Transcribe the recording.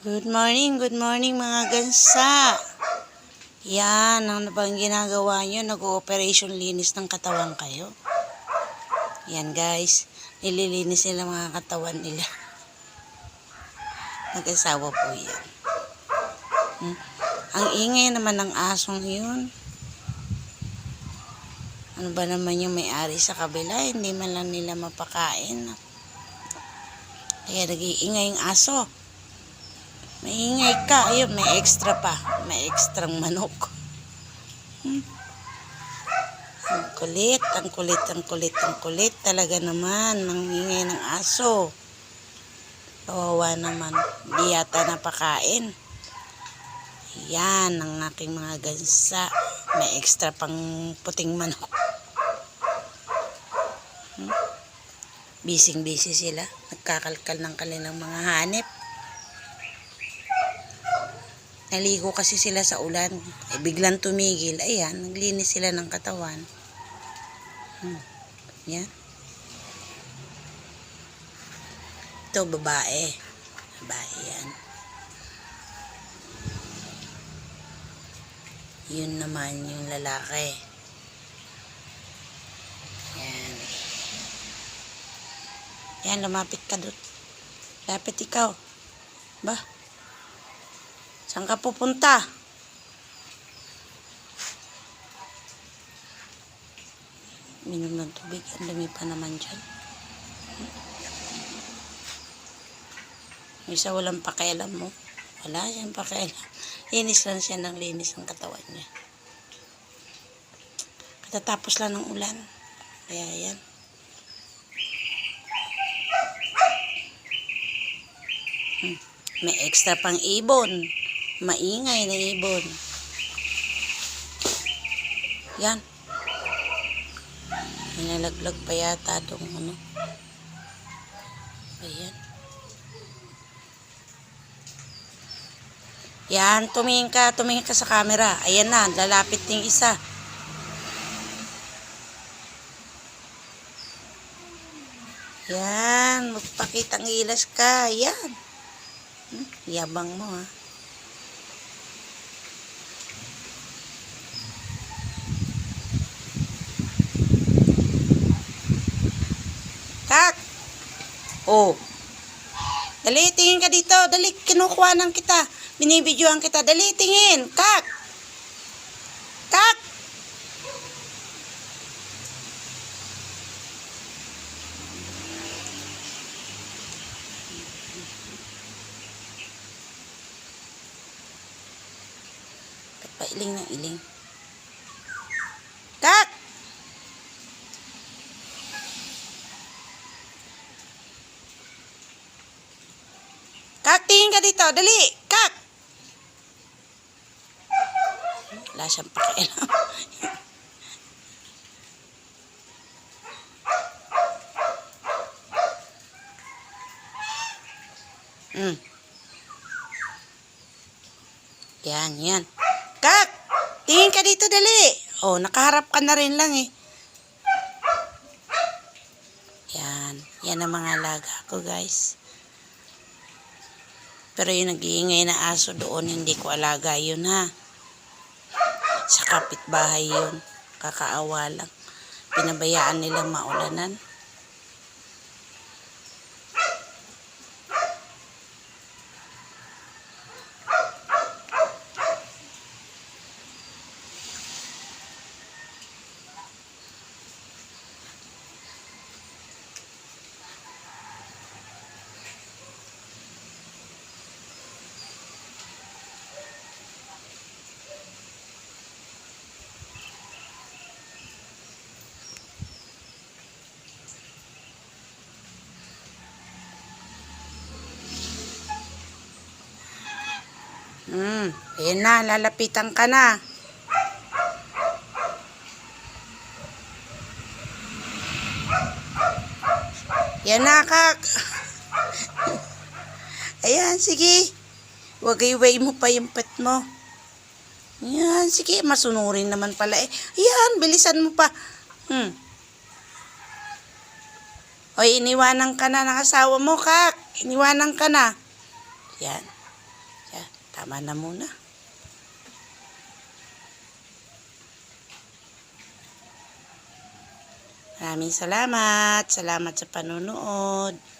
Good morning, good morning mga gansa. Yan, ano bang ginagawa nyo? Nag-ooperation linis ng katawan kayo. Yan guys, nililinis nila mga katawan nila. Nag-asawa po yan. Hmm? Ang ingay naman ng asong yun. Ano ba naman yung may-ari sa kabila? Hindi man lang nila mapakain. Kaya nag-iingay yung aso. Maingay ka. Ayun, may extra pa. May extrang manok. Hmm. Ang kulit, ang kulit, ang kulit, ang kulit. Talaga naman, ang ingay ng aso. Kawawa naman. Di yata napakain. Yan, ang aking mga gansa. May extra pang puting manok. Hmm? Bising-busy sila. Nagkakalkal ng kanilang mga hanip. Naligo kasi sila sa ulan. Eh, biglang tumigil. Ayan, naglinis sila ng katawan. Hmm. Yan. Ito, babae. Babae yan. Yun naman yung lalaki. Yan. Yan, lumapit ka doon. Lapit ikaw. Ba? Saan ka pupunta? Minom ng tubig. Ang dami pa naman dyan. Isa walang pakialam mo. Wala siyang pakialam. Linis lang siya ng linis ng katawan niya. Katatapos lang ng ulan. Kaya yan. Hmm. May extra pang ibon. Maingay na ibon. Yan. Nilalaglag pa yata itong ano. Ayan. Yan, tumingin ka, tumingin ka sa camera. Ayan na, lalapit yung isa. Yan, magpakitang ilas ka. Yan. Hmm, Yabang mo ha. Kak! Oh. Dali, tingin ka dito. Dali, kinukuha ng kita. Binibidyoan kita. Dali, tingin. Kak! Kak! Ba't pa iling ng iling? Kak! Kak, tingin ka dito. Dali! Kak! Wala siyang pakialam. mm. Yan, yan. Kak! Tingin ka dito, dali! Oh, nakaharap ka na rin lang eh. Yan. Yan ang mga alaga ko, guys. Pero yung nag-iingay na aso doon, hindi ko alaga yun ha. Sa kapitbahay yun. Kakaawa lang. Pinabayaan nilang maulanan. Hmm, ayun na, lalapitan ka na. Yan na, kak. Ayan, sige. Wagayway mo pa yung pet mo. Yan, sige. Masunurin naman pala eh. Ayan, bilisan mo pa. Hmm. Oy, iniwanan ka na ng asawa mo, kak. Iniwanan ka na. Yan. Tama na muna. Maraming salamat. Salamat sa panunood.